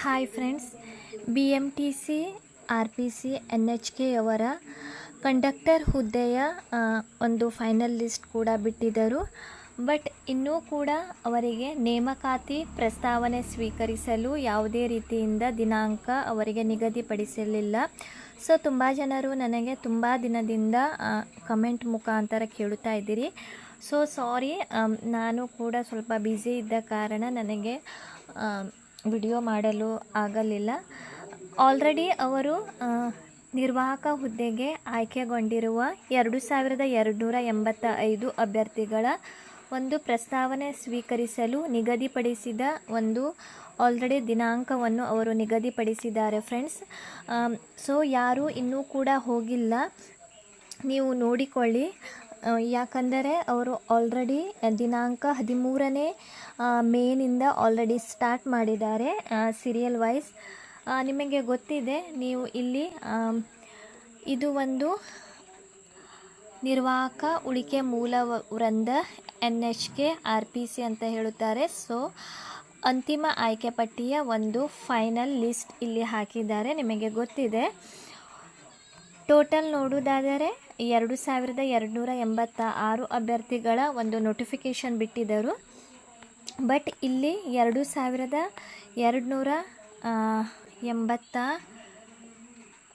Hi friends. B M T C R P C N H ಕೆಯವರ conductor ಹುದ್ದೆಯ ಒಂದು final list ಕೂಡ ಬಿಟ್ಟಿದ್ದರು. But ಇನ್ನೂ ಕೂಡ ಅವರಿಗೆ ನೇಮಕಾತಿ ಪ್ರಸ್ತಾವನೆ ಸ್ವೀಕರಿಸಲು ಯಾವುದೇ ರೀತಿಯಿಂದ ದಿನಾಂಕ ಅವರಿಗೆ ನಿಗದಿಪಡಿಸಲಿಲ್ಲ. ಸೊ ತುಂಬ ಜನರು ನನಗೆ ತುಂಬ ದಿನದಿಂದ ಕಮೆಂಟ್ ಮುಖಾಂತರ ಕೇಳುತ್ತಾ ಇದ್ದೀರಿ. ಸೊ ಸಾರಿ ನಾನು ಕೂಡ ಸ್ವಲ್ಪ ಬ್ಯುಸಿ ಇದ್ದ ಕಾರಣ ನನಗೆ ವಿಡಿಯೋ ಮಾಡಲು ಆಗಲಿಲ್ಲ. ಆಲ್ರೆಡಿ ಅವರು ನಿರ್ವಾಹಕ ಹುದ್ದೆಗೆ ಆಯ್ಕೆಗೊಂಡಿರುವ ಎರಡು ಸಾವಿರದ ಎರಡುನೂರ ಎಂಬತ್ತ ಐದು ಅಭ್ಯರ್ಥಿಗಳ ಒಂದು ಪ್ರಸ್ತಾವನೆ ಸ್ವೀಕರಿಸಲು ನಿಗದಿಪಡಿಸಿದ ಒಂದು ಆಲ್ರೆಡಿ ದಿನಾಂಕವನ್ನು ಅವರು ನಿಗದಿಪಡಿಸಿದ್ದಾರೆ ಫ್ರೆಂಡ್ಸ್. ಸೊ ಯಾರು ಇನ್ನೂ ಕೂಡ ಹೋಗಿಲ್ಲ. ನೀವು ನೋಡಿಕೊಳ್ಳಿ. ಯಾಕಂದರೆ ಅವರು ಆಲ್ರೆಡಿ ದಿನಾಂಕ ಹದಿಮೂರನೇ ಮೇನಿಂದ ಆಲ್ರೆಡಿ ಸ್ಟಾರ್ಟ್ ಮಾಡಿದ್ದಾರೆ ಸೀರಿಯಲ್ ವೈಸ್ ನಿಮಗೆ ಗೊತ್ತಿದೆ, ನೀವು ಇಲ್ಲಿ ಇದು ಒಂದು ನಿರ್ವಾಹಕ ಉಳಿಕೆ ಮೂಲ ವೃಂದ N H K R P C ಅಂತ ಹೇಳುತ್ತಾರೆ. ಸೊ ಅಂತಿಮ ಆಯ್ಕೆ ಪಟ್ಟಿಯ ಒಂದು ಫೈನಲ್ ಲಿಸ್ಟ್ ಇಲ್ಲಿ ಹಾಕಿದ್ದಾರೆ. ನಿಮಗೆ ಗೊತ್ತಿದೆ. ಟೋಟಲ್ ನೋಡುವುದಾದರೆ ಎರಡು ಸಾವಿರದ ಎರಡುನೂರ ಎಂಬತ್ತ ಆರು ಅಭ್ಯರ್ಥಿಗಳ ಒಂದು ನೋಟಿಫಿಕೇಷನ್ ಬಿಟ್ಟಿದ್ದರು. ಬಟ್ ಇಲ್ಲಿ ಎರಡು ಸಾವಿರದ ಎರಡುನೂರ ಎಂಬತ್ತ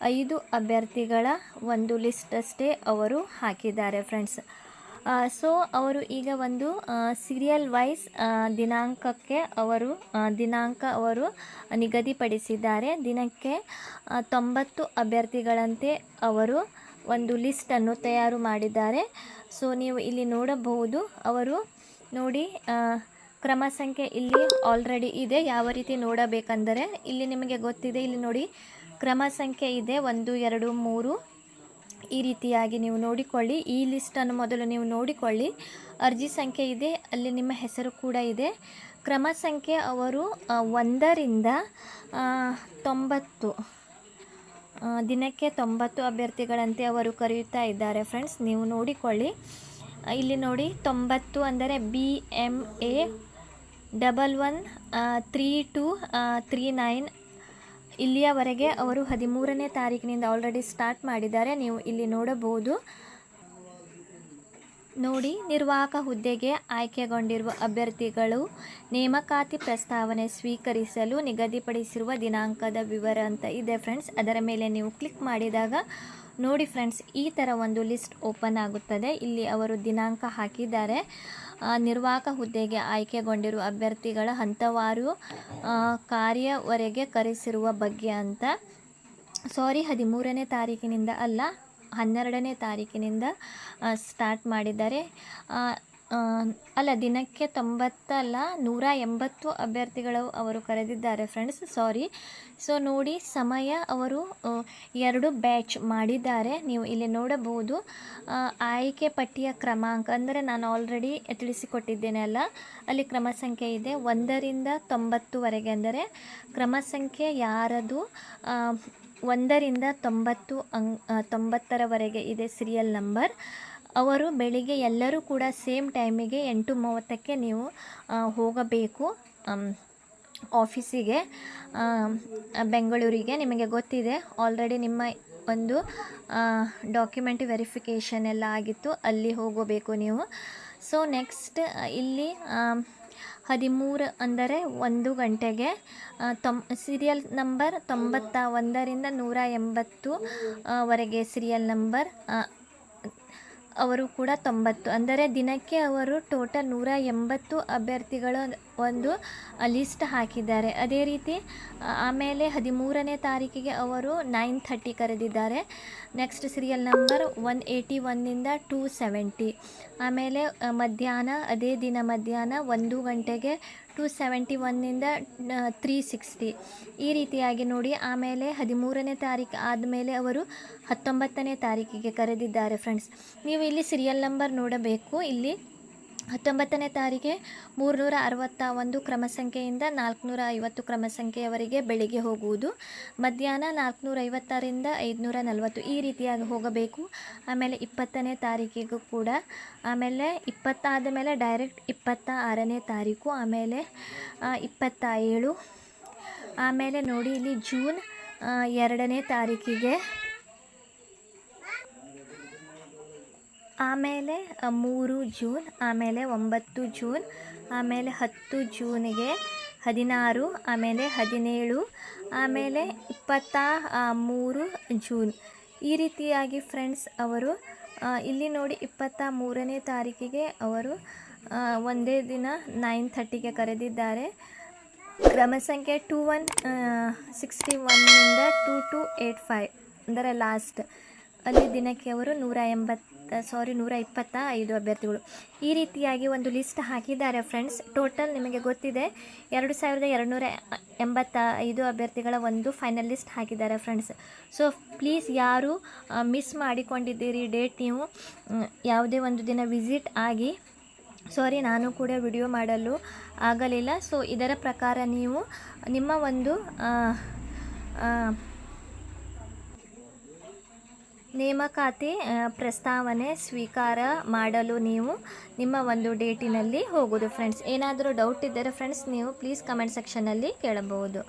ಐದು ಅಭ್ಯರ್ಥಿಗಳ ಒಂದು ಲಿಸ್ಟ್ ಅಷ್ಟೇ ಅವರು ಹಾಕಿದ್ದಾರೆ ಫ್ರೆಂಡ್ಸ್ ಸೊ ಅವರು ಈಗ ಒಂದು ಸೀರಿಯಲ್ ವೈಸ್ ದಿನಾಂಕಕ್ಕೆ ಅವರು ದಿನಾಂಕ ಅವರು ನಿಗದಿಪಡಿಸಿದ್ದಾರೆ. ದಿನಕ್ಕೆ ತೊಂಬತ್ತು ಅಭ್ಯರ್ಥಿಗಳಂತೆ ಅವರು ಒಂದು ಲಿಸ್ಟನ್ನು ತಯಾರು ಮಾಡಿದ್ದಾರೆ. ಸೊ ನೀವು ಇಲ್ಲಿ ನೋಡಬಹುದು, ಅವರು ನೋಡಿ ಕ್ರಮ ಸಂಖ್ಯೆ ಇಲ್ಲಿ ಆಲ್ರೆಡಿ ಇದೆ. ಯಾವ ರೀತಿ ನೋಡಬೇಕಂದರೆ, ಇಲ್ಲಿ ನಿಮಗೆ ಗೊತ್ತಿದೆ, ಇಲ್ಲಿ ನೋಡಿ, ಕ್ರಮ ಸಂಖ್ಯೆ ಇದೆ. ಒಂದು, ಎರಡು, ಮೂರು. ಈ ರೀತಿಯಾಗಿ ನೀವು ನೋಡಿಕೊಳ್ಳಿ. ಈ ಲಿಸ್ಟನ್ನು ಮೊದಲು ನೀವು ನೋಡಿಕೊಳ್ಳಿ. ಅರ್ಜಿ ಸಂಖ್ಯೆ ಇದೆ, ಅಲ್ಲಿ ನಿಮ್ಮ ಹೆಸರು ಕೂಡ ಇದೆ. ಕ್ರಮ ಸಂಖ್ಯೆ ಅವರು ಒಂದರಿಂದ ತೊಂಬತ್ತು. ದಿನಕ್ಕೆ ತೊಂಬತ್ತು ಅಭ್ಯರ್ಥಿಗಳಂತೆ ಅವರು ಕರೆಯುತ್ತಾ ಇದ್ದಾರೆ ಫ್ರೆಂಡ್ಸ್. ನೀವು ನೋಡಿಕೊಳ್ಳಿ. ಇಲ್ಲಿ ನೋಡಿ ತೊಂಬತ್ತು ಅಂದರೆ B M A double one three two three nine. ಇಲ್ಲಿಯವರೆಗೆ ಅವರು ಹದಿಮೂರನೇ ತಾರೀಕಿನಿಂದ ಆಲ್ರೆಡಿ ಸ್ಟಾರ್ಟ್ ಮಾಡಿದ್ದಾರೆ. ನೀವು ಇಲ್ಲಿ ನೋಡಬಹುದು. ನೋಡಿ, ನಿರ್ವಾಹಕ ಹುದ್ದೆಗೆ ಆಯ್ಕೆಗೊಂಡಿರುವ ಅಭ್ಯರ್ಥಿಗಳು ನೇಮಕಾತಿ ಪ್ರಸ್ತಾವನೆ ಸ್ವೀಕರಿಸಲು ನಿಗದಿಪಡಿಸಿರುವ ದಿನಾಂಕದ ವಿವರ ಅಂತ ಇದೆ ಫ್ರೆಂಡ್ಸ್ ಅದರ ಮೇಲೆ ನೀವು ಕ್ಲಿಕ್ ಮಾಡಿದಾಗ ನೋಡಿ ಫ್ರೆಂಡ್ಸ್ ಈ ಥರ ಒಂದು ಲಿಸ್ಟ್ ಓಪನ್ ಆಗುತ್ತದೆ. ಇಲ್ಲಿ ಅವರು ದಿನಾಂಕ ಹಾಕಿದ್ದಾರೆ. ನಿರ್ವಾಹಕ ಹುದ್ದೆಗೆ ಆಯ್ಕೆಗೊಂಡಿರುವ ಅಭ್ಯರ್ಥಿಗಳ ಹಂತವಾರು ಕಾರ್ಯವರೆಗೆ ಕರೆಸಿರುವ ಬಗ್ಗೆ ಅಂತ. ಸಾರಿ ಹದಿಮೂರನೇ ತಾರೀಕಿನಿಂದ ಅಲ್ಲ. ಹನ್ನೆರಡನೇ ತಾರೀಕಿನಿಂದ ಸ್ಟಾರ್ಟ್ ಮಾಡಿದ್ದಾರೆ. ಅಲ್ಲ, ದಿನಕ್ಕೆ ತೊಂಬತ್ತಲ್ಲ ನೂರ ಎಂಬತ್ತು ಅಭ್ಯರ್ಥಿಗಳು ಅವರು ಕರೆದಿದ್ದಾರೆ ಫ್ರೆಂಡ್ಸ್ ಸಾರಿ ಸೊ ನೋಡಿ, ಸಮಯ ಅವರು ಎರಡು ಬ್ಯಾಚ್ ಮಾಡಿದ್ದಾರೆ. ನೀವು ಇಲ್ಲಿ ನೋಡಬಹುದು ಆಯ್ಕೆ ಪಟ್ಟಿಯ ಕ್ರಮಾಂಕ. ಅಂದರೆ ನಾನು ಆಲ್ರೆಡಿ ತಿಳಿಸಿಕೊಟ್ಟಿದ್ದೇನೆ ಅಲ್ಲ, ಅಲ್ಲಿ ಕ್ರಮ ಸಂಖ್ಯೆ ಇದೆ ಒಂದರಿಂದ ತೊಂಬತ್ತುವರೆಗೆ. ಅಂದರೆ ಕ್ರಮ ಸಂಖ್ಯೆ ಯಾರದು? ಒಂದರಿಂದ ತೊಂಬತ್ತು ಅಂಗ್ ತೊಂಬತ್ತರವರೆಗೆ ಇದೆ ಸೀರಿಯಲ್ ನಂಬರ್ ಅವರು ಬೆಳಿಗ್ಗೆ ಎಲ್ಲರೂ ಕೂಡ ಸೇಮ್ ಟೈಮಿಗೆ ಎಂಟು ಮೂವತ್ತಕ್ಕೆ ನೀವು ಹೋಗಬೇಕು ಆಫೀಸಿಗೆ ಬೆಂಗಳೂರಿಗೆ. ನಿಮಗೆ ಗೊತ್ತಿದೆ ಆಲ್ರೆಡಿ ನಿಮ್ಮ ಒಂದು ಡಾಕ್ಯುಮೆಂಟ್ ವೆರಿಫಿಕೇಷನ್ ಎಲ್ಲ ಆಗಿತ್ತು, ಅಲ್ಲಿ ಹೋಗಬೇಕು ನೀವು. ಸೊ ನೆಕ್ಸ್ಟ್ ಇಲ್ಲಿ ಹದಿಮೂರು ಅಂದರೆ ಒಂದು ಗಂಟೆಗೆ ತೊಂ ಸೀರಿಯಲ್ ನಂಬರ್ ತೊಂಬತ್ತ ಒಂದರಿಂದ ನೂರ ಎಂಬತ್ತು ವರೆಗೆ ಸೀರಿಯಲ್ ನಂಬರ್ ಅವರು ಕೂಡ ತೊಂಬತ್ತು. ಅಂದರೆ ದಿನಕ್ಕೆ ಅವರು ಟೋಟಲ್ ನೂರ ಎಂಬತ್ತು ಅಭ್ಯರ್ಥಿಗಳ ಒಂದು ಲಿಸ್ಟ್ ಹಾಕಿದ್ದಾರೆ. ಅದೇ ರೀತಿ ಆಮೇಲೆ ಹದಿಮೂರನೇ ತಾರೀಕಿಗೆ ಅವರು ನೈನ್ ಥರ್ಟಿ ಕರೆದಿದ್ದಾರೆ. Next serial number one eighty ಒನ್ನಿಂದ two seventy. ಆಮೇಲೆ ಮಧ್ಯಾಹ್ನ, ಅದೇ ದಿನ ಮಧ್ಯಾಹ್ನ ಒಂದು ಗಂಟೆಗೆ ಟೂ ಸೆವೆಂಟಿ ಒನ್ನಿಂದ ತ್ರೀ ಸಿಕ್ಸ್ಟಿ. ಈ ರೀತಿಯಾಗಿ ನೋಡಿ, ಆಮೇಲೆ ಹದಿಮೂರನೇ ತಾರೀಕು ಆದಮೇಲೆ ಅವರು ಹತ್ತೊಂಬತ್ತನೇ ತಾರೀಕಿಗೆ ಕರೆದಿದ್ದಾರೆ, ಫ್ರೆಂಡ್ಸ್. ನೀವು ಇಲ್ಲಿ ಸೀರಿಯಲ್ ನಂಬರ್ ನೋಡಬೇಕು. ಇಲ್ಲಿ ಹತ್ತೊಂಬತ್ತನೇ ತಾರೀಕೆ ಮೂರುನೂರ ಅರವತ್ತ ಒಂದು ಕ್ರಮ ಸಂಖ್ಯೆಯಿಂದ ನಾಲ್ಕುನೂರ ಐವತ್ತು ಕ್ರಮ ಸಂಖ್ಯೆಯವರೆಗೆ ಬೆಳಿಗ್ಗೆ ಹೋಗುವುದು. ಮಧ್ಯಾಹ್ನ ನಾಲ್ಕುನೂರ ಐವತ್ತರಿಂದ ಐದುನೂರ ನಲವತ್ತು ಈ ರೀತಿಯಾಗಿ ಹೋಗಬೇಕು. ಆಮೇಲೆ ಇಪ್ಪತ್ತನೇ ತಾರೀಕಿಗೂ ಕೂಡ. ಆಮೇಲೆ ಇಪ್ಪತ್ತಾದ ಮೇಲೆ ಡೈರೆಕ್ಟ್ ಇಪ್ಪತ್ತ ಆರನೇ ತಾರೀಕು ಆಮೇಲೆ ಇಪ್ಪತ್ತ ಏಳು ಆಮೇಲೆ ನೋಡಿ ಇಲ್ಲಿ ಜೂನ್ ಎರಡನೇ ತಾರೀಕಿಗೆ ಆಮೇಲೆ ಮೂರು ಜೂನ್, ಆಮೇಲೆ ಒಂಬತ್ತು ಜೂನ್, ಆಮೇಲೆ ಹತ್ತು ಜೂನಿಗೆ ಹದಿನಾರು, ಆಮೇಲೆ ಹದಿನೇಳು, ಆಮೇಲೆ ಇಪ್ಪತ್ತ ಮೂರು ಜೂನ್. ಈ ರೀತಿಯಾಗಿ ಫ್ರೆಂಡ್ಸ್, ಅವರು ಇಲ್ಲಿ ನೋಡಿ ಇಪ್ಪತ್ತ ಮೂರನೇ ತಾರೀಕಿಗೆ ಅವರು ಒಂದೇ ದಿನ ನೈನ್ ಥರ್ಟಿಗೆ ಕರೆದಿದ್ದಾರೆ. ಕ್ರಮ ಸಂಖ್ಯೆ ಟೂ ಒನ್ ಸಿಕ್ಸ್ಟಿ ಒನ್ನಿಂದ ಟೂ ಟು ಏಟ್ ಫೈವ್ ಅಂದರೆ ಲಾಸ್ಟ್. ಅಲ್ಲಿ ದಿನಕ್ಕೆ ಅವರು ನೂರ ಎಂಬತ್ತ ಸಾರಿ ನೂರ ಇಪ್ಪತ್ತ ಐದು ಅಭ್ಯರ್ಥಿಗಳು. ಈ ರೀತಿಯಾಗಿ ಒಂದು ಲಿಸ್ಟ್ ಹಾಕಿದ್ದಾರೆ ಫ್ರೆಂಡ್ಸ್ ಟೋಟಲ್ ನಿಮಗೆ ಗೊತ್ತಿದೆ, ಎರಡು ಸಾವಿರದ ಎರಡುನೂರ ಎಂಬತ್ತ ಐದು ಅಭ್ಯರ್ಥಿಗಳ ಒಂದು ಫೈನಲ್ ಲಿಸ್ಟ್ ಹಾಕಿದ್ದಾರೆ ಫ್ರೆಂಡ್ಸ್ ಸೊ ಪ್ಲೀಸ್ ಯಾರು ಮಿಸ್ ಮಾಡಿಕೊಂಡಿದ್ದೀರಿ ಡೇಟ್ ನೀವು ಯಾವುದೇ ಒಂದು ದಿನ ವಿಸಿಟ್ ಆಗಿ ಸಾರಿ ನಾನು ಕೂಡ ವಿಡಿಯೋ ಮಾಡಲು ಆಗಲಿಲ್ಲ. ಸೊ ಇದರ ಪ್ರಕಾರ ನೀವು ನಿಮ್ಮ ಒಂದು ನೇಮಕಾತಿ ಪ್ರಸ್ತಾವನೆ ಸ್ವೀಕಾರ ಮಾಡಲು ನೀವು ನಿಮ್ಮ ಒಂದು ಡೇಟಿನಲ್ಲಿ ಹೋಗೋದು ಫ್ರೆಂಡ್ಸ್ ಏನಾದರೂ ಡೌಟ್ ಇದ್ದರೆ ಫ್ರೆಂಡ್ಸ್ ನೀವು ಪ್ಲೀಸ್ ಕಮೆಂಟ್ ಸೆಕ್ಷನಲ್ಲಿ ಕೇಳಬಹುದು.